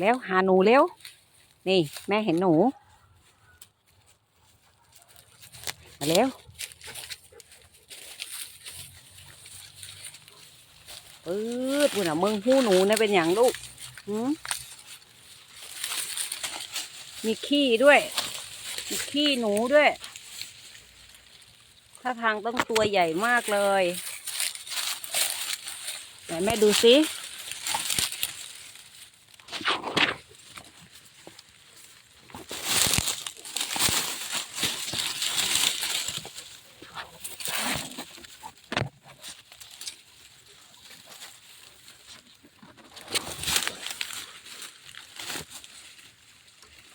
แล้วหาหนูเร็ว นี่ แม่เห็นหนู มาเร็วปื๊ดปุ่นอะมึงหู้หนูนะเป็นอย่างลูกหืมมีขี้ด้วย มีขี้หนูด้วยถ้าทางต้องตัวใหญ่มากเลย ไหนแม่ดูสิ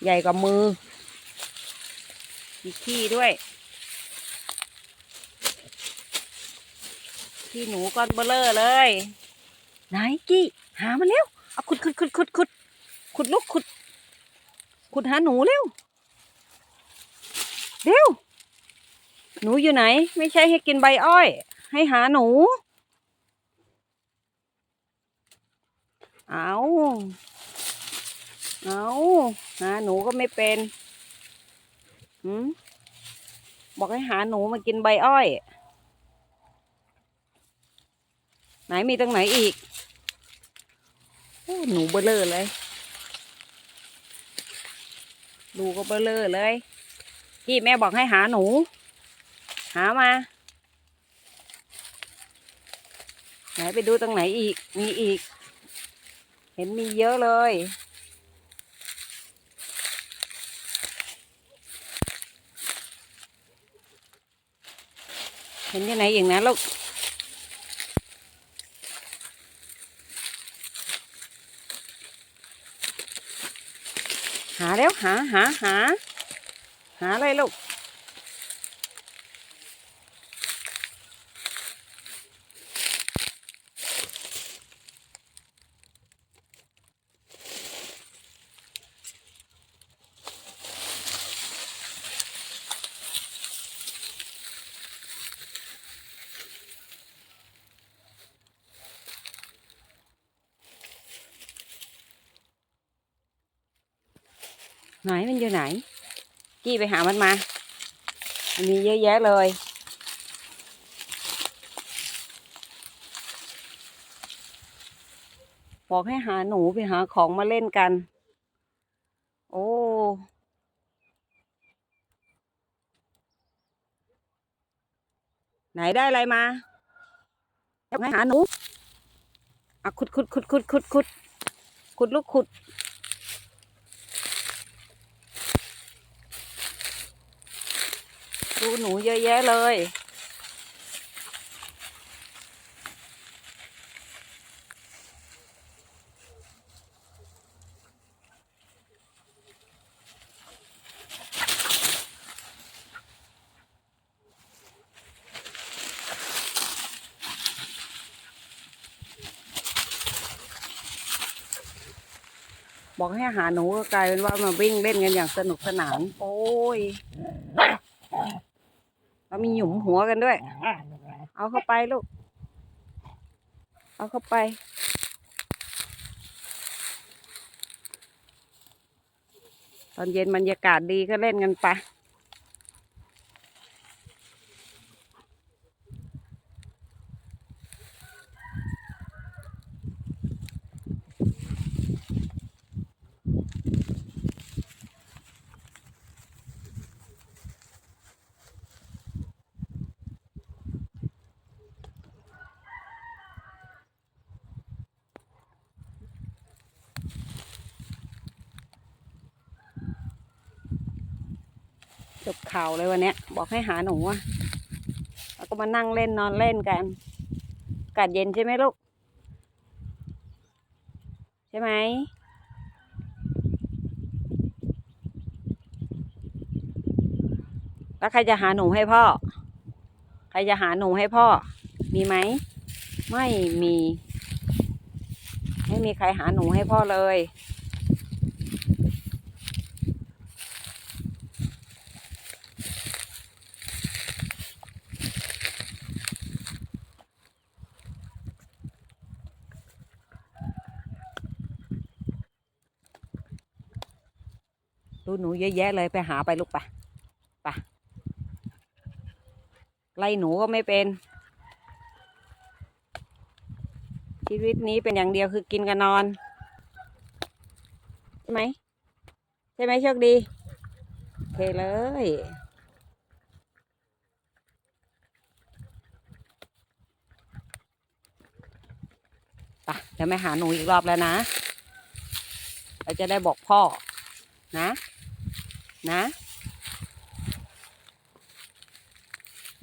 ใหญ่กว่ามือมีขี้ด้วย ขี้หนูก้อนเบลเลอร์เลยไหนกี้หามาเร็วเอาขุดขุดขุดขุดขุดขุดลูกขุด ขุดหาหนูเร็วเร็วหนูอยู่ไหน ไม่ใช่ให้กินใบอ้อย ให้หาหนู เอา เอาหาหนูก็ไม่เป็นหืมบอกให้หาหนูมากินใบอ้อย ไหนมีตรงไหนอีกโอ้หนูเบลเลอร์เลย ดูก็เบลเลอร์เลยพี่แม่บอกให้หาหนู หามา ไหนไปดูตรงไหนอีก มีอีก เห็นมีเยอะเลย เห็นที่ไหนอีกนะลูกหาแล้วหาหาหาหาอะไรลูก ไหนมันอยู่ไหน กี้ไปหามันมา มันมีเยอะแยะเลย บอกให้หาหนูไปหาของมาเล่นกัน โอ้ไหนได้อะไรมาบอกให้หาหนูอะขุดขุดขุดขุดขุดขุดขุดลูกขุดูหนูเยอะแยะเลย บอกให้หาหนูก็กลายเป็นว่ามาวิ่งเล่นกันอย่างสนุกสนาน โอ้ย มีหยุมหัวกันด้วย เอาเข้าไปลูก เอาเข้าไป ตอนเย็นบรรยากาศดีก็เล่นกันไป จบข่าวเลยวันนี้บอกให้หาหนูอะแล้วก็มานั่งเล่นนอนเล่นกันอากาศเย็นใช่ไหมลูก ใช่ไหมแล้วใครจะหาหนูให้พ่อ ใครจะหาหนูให้พ่อ มีไหม ไม่มี ไม่มีใครหาหนูให้พ่อเลยูหนูเยอะแยะเลยไปหาไปลูกไปไปไล่หนูก็ไม่เป็น ชีวิตนี้เป็นอย่างเดียวคือกินกับนอน ใช่ไหมใช่ไหมโชคดีโอเคเลยไปเดี๋ยวแม่หาหนูอีกรอบแล้วนะ เราจะได้บอกพ่อนะ นะ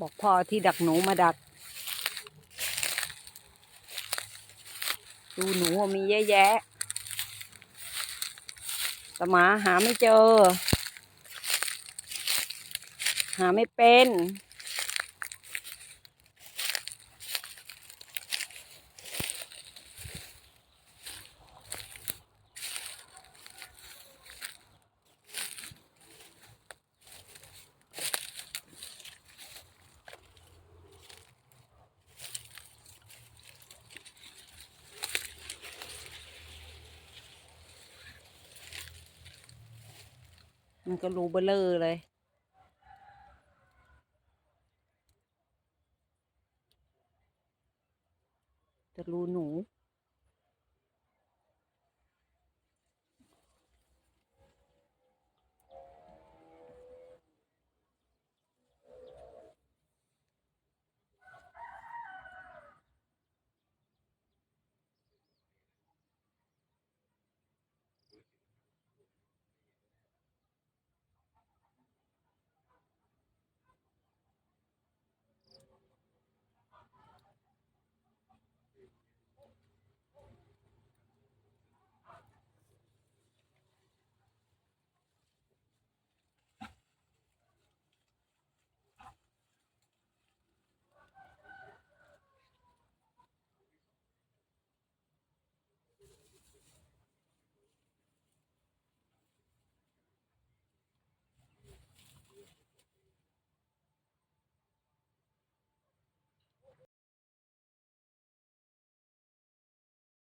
บอกพ่อที่ดักหนูมาดัก ดูหนูมีเยอะแยะแต่หมาหาไม่เจอ หาไม่เป็น มันก็รูเบลเลอร์เลย